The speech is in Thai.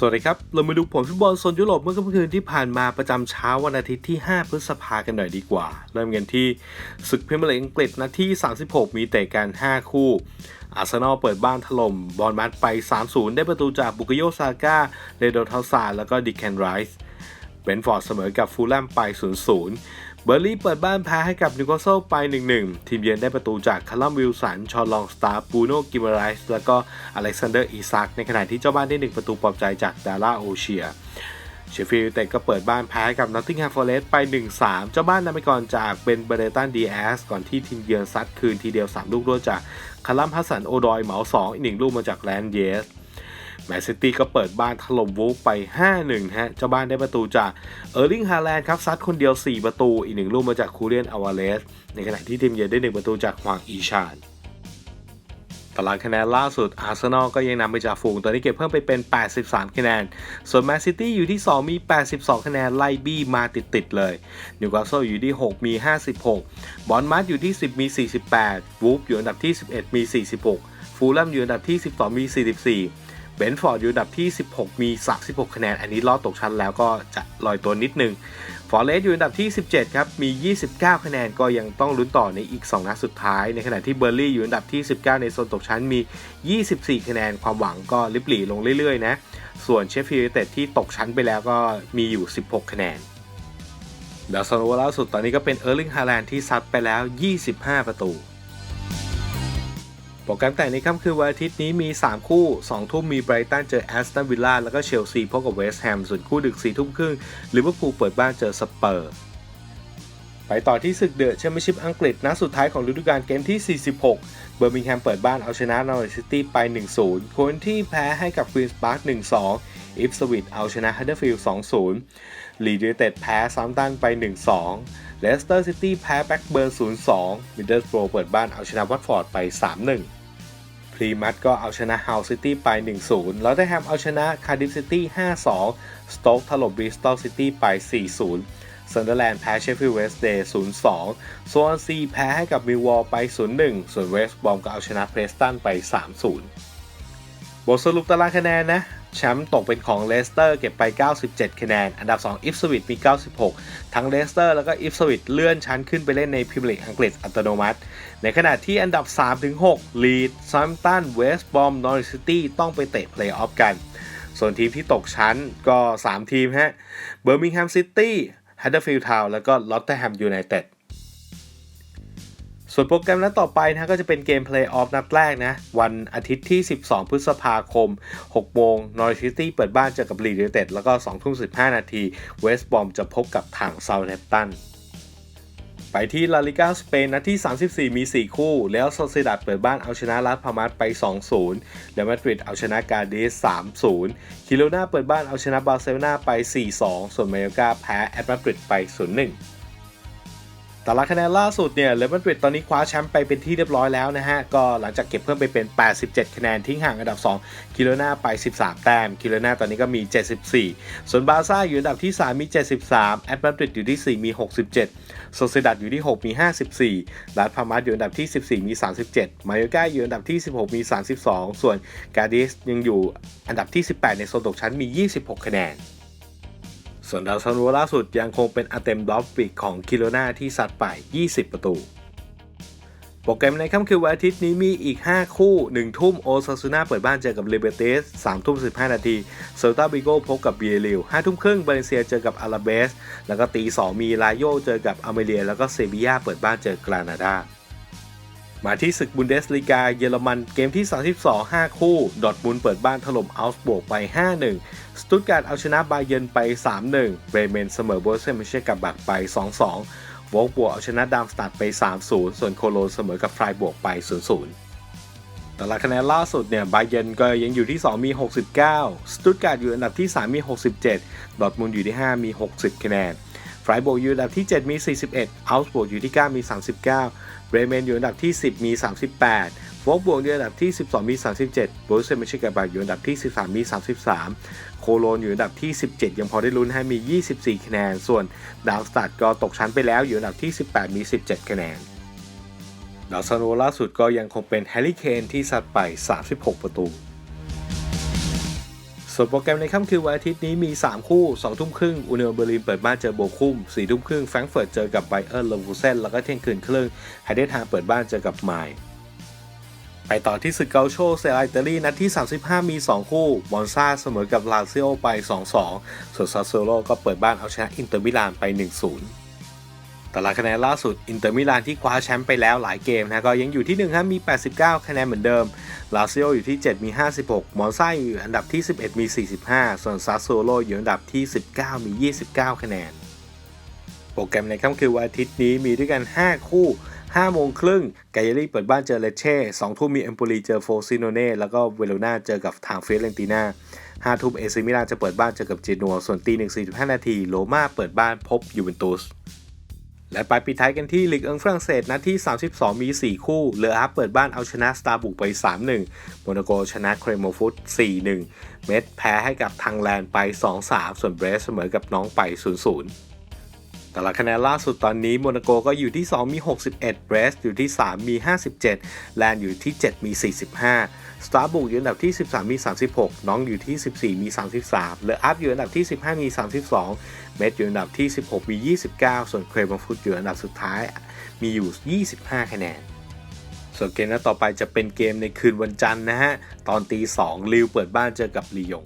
สวัสดีครับ เรามาดูผลฟุตบอลโซนยุโรปเมื่อค่ำคืนที่ผ่านมาประจำเช้าวันอาทิตย์ที่ 5 พฤษภากันหน่อยดีกว่า เริ่มกันที่ศึกพรีเมียร์ลีกอังกฤษนัดที่ 36 มีเตะกัน 5 คู่ อาร์เซนอลเปิดบ้านถล่มบอลมัดไป 3-0 ได้ประตูจากบุกโยซาก้าเรโดทาซาแล้วก็ดิแคนไรส์เบนฟอร์ดเสมอกับฟูลแลมไป 0-0 เบอร์ลี่เปิดบ้านแพ้ให้กับนิวคาสเซิลไป 1-1 ทีมเยือนได้ประตูจากคาร์ลัมวิลสัน ชอลองสตาร์ปูโนกิมไรส์แล้วก็อเล็กซานเดอร์อีซักในขณะที่เจ้าบ้านได้ 1 ประตูปลอบใจจากดาร่าโอเชียเชฟฟิลด์เต็ดก็เปิดบ้านแพ้กับนอตติงแฮมฟอร์เรสต์ไป 1-3 เจ้าบ้านนำไปก่อนจากเบนเบเรตันดีแอสก่อนที่ทีมเยือนซัดคืนทีเดียว 3 ลูกรวดจากคารัมฮัสสันโอดอยเหมา 2 อีกหนึ่งลูกมาจากแลนเยส แมนซิตี้ก็เปิดบ้านถล่มวูฟไป 5-1 ฮะ เจ้าบ้านได้ประตูจากเออร์ลิงฮาแลนด์ครับซัดคนเดียว 4 ประตู อีกหนึ่งลูกมาจากคูเรียนอาวาเลส ในขณะที่ทีมเยือนได้ 1 ประตูจากฮวางอีชานตารางคะแนนล่าสุดอาร์เซนอลก็ยังนำไปจากฝูงตอนนี้เก็บเพิ่มไปเป็น 83 คะแนน ส่วนแมนซิตี้อยู่ที่ 2 มี 82 คะแนนไล่บี้มาติด ๆ เลยนิวคาสเซิลอยู่ที่ 6 มี 56 บอลมัดอยู่ที่ 10 มี 48 วูฟอยู่อันดับที่ 11 มี 46 ฟูลแลมอยู่อันดับที่ 12 มี 44 เบนฟอร์ดอยู่อันดับที่ 16 มี 36 คะแนน อันนี้ลอดตกชั้นแล้วก็จะลอยตัวนิดนึงฟอร์เรสต์อยู่อันดับที่ 17 ครับ มี 29 คะแนนก็ยังต้องลุ้นต่อในอีก 2 นัดสุดท้าย ในขณะที่เบอร์ลี่อยู่อันดับที่ 19 ในโซนตกชั้นมี 24 คะแนน ความหวังก็ลิบหลีลงเรื่อยๆนะ ส่วนเชฟฟิลด์เต็ดที่ตกชั้นไปแล้วก็มีอยู่ 16 คะแนนดาวซันโวล่าสุดตอนนี้ก็เป็นเออร์ลิงฮาแลนด์ที่ซัดไปแล้ว 25 ประตู โปรแกรมแต่งในค่ำคืนวันอาทิตย์นี้มี 3 คู่ 2 ทุ่มมีไบรตันเจอแอสตันวิลล่าแล้วก็เชลซีพบกับเวสต์แฮมส่วนคู่ดึก4ทุ่มครึ่งลิเวอร์พูลเปิดบ้านเจอสเปอร์ไปต่อที่ศึกเดอะแชมเปี้ยนชิพอังกฤษนัดสุดท้ายของฤดูกาลเกมที่ 46 เบอร์มิงแฮมเปิดบ้านเอาชนะนอริสซิตี้ไป 1-0 คนที่แพ้ให้กับควีนส์ปาร์ค 1-2 อิฟสวิตเอาชนะฮัตเดอร์ฟิลด์ 2-0 ลีดยูไนเต็ดแพ้ซัมตันไป 1-2 เลสเตอร์ซิตี้แพ้แบ็กเบิร์น 0-2 มิดเดิลสโบรเปิดบ้านเอาชนะวัตฟอร์ดไป 3-1 รีมัตก็เอาชนะฮาวซิตี้ไป 1-0 แล้วได้แฮมเอาชนะคาร์ดิฟซิตี้ 5-2 สโต๊กถล่มบริสตอลซิตี้ไป 4-0 ซันเดอร์แลนด์แพ้เชฟฟิลด์เวสต์เดย์ 0-2 โซนซีแพ้ให้กับมิวอลไป 0-1 ส่วนเวสต์บอมก็เอาชนะเพรสตันไป 3-0 บทสรุปตารางคะแนนนะ แชมป์ตกเป็นของเลสเตอร์เก็บไป 97 คะแนน อันดับ 2 อิฟสวิตมี 96 ทั้งเลสเตอร์แล้วก็อิฟสวิตเลื่อนชั้นขึ้นไปเล่นในพรีเมียร์ลีกอังกฤษอัตโนมัติ ในขณะที่อันดับ 3-6 ลีดซัมตัน เวสต์บอมนอริสซิตี้ต้องไปเตะเพลย์ออฟกัน ส่วนทีมที่ตกชั้นก็ 3 ทีมฮะ เบอร์มิงแฮมซิตี้ ฮัตเดอร์ฟิลด์ทาวน์ แล้วก็ลอตเทอร์แฮมยูไนเต็ด ส่วนโปรแกรมนัดต่อไปนะก็จะเป็นเกมเพลย์ออฟนัดแรกนะ วันอาทิตย์ที่ 12 พฤษภาคม 6 โมงนอริซิตี้เปิดบ้านเจอกับลีดยูไนเต็ดแล้วก็2ทุ่ม15 นาทีเวสต์บอมจะพบกับทางเซาท์แฮมป์ตันไปที่ลาลิกาสเปนนัดที่ 34 มี 4 คู่ แล้วโซซิดัดเปิดบ้านเอาชนะลาสพามาสไป 2-0 แล้วมาดริดเอาชนะกาดิส3-0 คิโลนาเปิดบ้านเอาชนะบาร์เซโลนาไป 4-2 ส่วนเมโยกาแพ้แอตมาดริดไป 0-1 ตารางคะแนนล่าสุดเนี่ยเรอัลมาดริดตอนนี้คว้าแชมป์ไปเป็นที่เรียบร้อยแล้วนะฮะ ก็หลังจากเก็บเพิ่มไปเป็น 87 คะแนนทิ้งห่างอันดับ 2 คิโลนาไป 13 แต้ม คิโลนาตอนนี้ก็มี 74 ส่วนบาซ่าอยู่อันดับที่ 3 มี 73 แอตมาดริดอยู่ที่ 4 มี 67 โซเซดัดอยู่ที่ 6 มี 54 ลาสพามาสอยู่อันดับที่ 14 มี 37 มาโยก้าอยู่อันดับที่ 16 มี 32 ส่วนกาดิสยังอยู่อันดับที่ 18 ในโซนตกชั้นมี 26 คะแนน ส่วนดาวซันโวล่าสุดยังคงเป็นอาเต็มดอฟฟิกของคิโลนาที่ซัดไป 20 ประตู โปรแกรมในค่ำคืนวันอาทิตย์นี้มีอีก 5 คู่ 1 ทุ่มโอซาซูนาเปิดบ้านเจอกับเลเบเตส3ทุ่ม 15 นาทีเซลตาบิโกพบกับเบียริล5ทุ่มครึ่งบาเลเซียเจอกับอาราเบส แล้วก็ตี 2 มีลาโยเจอกับอเมเรีย แล้วก็เซบียาเปิดบ้านเจอกรานาดา มาที่ศึกบุนเดสลีกาเยอรมันเกมที่ 32 5 คู่ ดอทมุนเปิดบ้านถล่มอัลส์บวกไป 5-1 สตุตการ์ดเอาชนะบาเยนไป 3-1 เบรเมนเสมอโบเซมิเชกับบักไป 2-2วอลบวกเอาชนะดามสตัดไป 3-0 ส่วนโคโลนเสมอกับไฟบวกไป 0-0แต่ละคะแนนล่าสุดเนี่ยบาเยนก็ยังอยู่ที่ 2 มี 69 สตุตการ์ดอยู่อันดับที่ 3 มี 67 ดอทมุนอยู่ที่ 5 มี 60 คะแนนไฟบวกอยู่อันดับที่ 7 มี 41อัลส์บวกอยู่ที่ 9 มี 39 เรเมนอยู่อันดับที่ 10 มี 38วอกบวกอยู่อันดับที่ 12 มี 37โบรเซมิชิกาบาอยู่อันดับที่ 13 มี 33 โคโลนอยู่อันดับที่ 17 ยังพอได้ลุ้นให้มี 24 คะแนน ส่วนดาวสตัดก็ตกชั้นไปแล้วอยู่อันดับที่ 18 มี 17 คะแนน ดาวซันโวล่าสุดก็ยังคงเป็นแฮร์รี่เคนที่ซัดไป 36 ประตู ส่วนโปรแกรมในค่ำคืนวันอาทิตย์นี้มี 3 คู่ 2 ทุ่มครึ่งอุเนลเบอร์ลินเปิดบ้านเจอโบคุม4ทุ่มครึ่งแฟรงก์เฟิร์ตเจอกับไบเออร์เลวูเซนแล้วก็เที่ยงคืนครึ่งไฮเดนฮาเปิดบ้านเจอกับไมล์ไปต่อที่ศึกเกาโชเซราอิตาลีนัดที่ 35 มี 2 คู่ มอนซาเสมอกับลาซิโอไป 2-2 ส่วนซาโซโลก็เปิดบ้านเอาชนะอินเตอร์มิลานไป 1-0 ตารางคะแนนล่าสุดอินเตอร์มิลานที่คว้าแชมป์ไปแล้วหลายเกมนะก็ยังอยู่ที่1ครับมี 89 คะแนนเหมือนเดิม ลาซิโออยู่ที่ 7 มี 56 มอนซ่าอยู่อันดับที่ 11 มี 45 ส่วนซาโซโลอยู่อันดับที่ 19 มี 29 คะแนน โปรแกรมในค่ำคืนวันอาทิตย์นี้มีด้วยกัน 5 คู่5โมงครึ่งไกเยรี่เปิดบ้านเจอเลเช่2ทุ่มมีเอมโปลีเจอโฟซิโนเน่แล้วก็เวโรนาเจอกับทางเฟรเรนติน่า5ทุ่มเอซิมิลานจะเปิดบ้านเจอกับเจนัวส่วนตี1 45นาทีโรม่าเปิดบ้านพบยูเวนตุส และไปปิดท้ายกันที่ลีกเอิงฝรั่งเศสนัดที่ 32 มี 4 คู่เลออาเปิดบ้านเอาชนะสตาร์บุกไป 3-1 โมนาโกชนะเครโมฟุต 4-1 เมดแพ้ให้กับทางแลนด์ไป 2-3 ส่วนเบรสเสมอกับน้องไป 0-0 แต่ละคะแนนล่าสุดตอนนี้โมนาโกก็อยู่ที่ 2 มี 61เบรสอยู่ที่ 3 มี 57 แลนด์อยู่ที่ 7 มี 45 สตาร์บุกอยู่อันดับที่ 13 มี 36 น้องอยู่ที่ 14 มี 33เลออัพอยู่อันดับที่ 15 มี 32 เมดอยู่อันดับที่ 16 มี 29 ส่วนเครมฟุตอยู่อันดับสุดท้ายมีอยู่ 25 คะแนนส่วนเกมนัดต่อไปจะเป็นเกมในคืนวันจันทร์นะฮะ ตอนตี2ลิวเปิดบ้านเจอกับลียง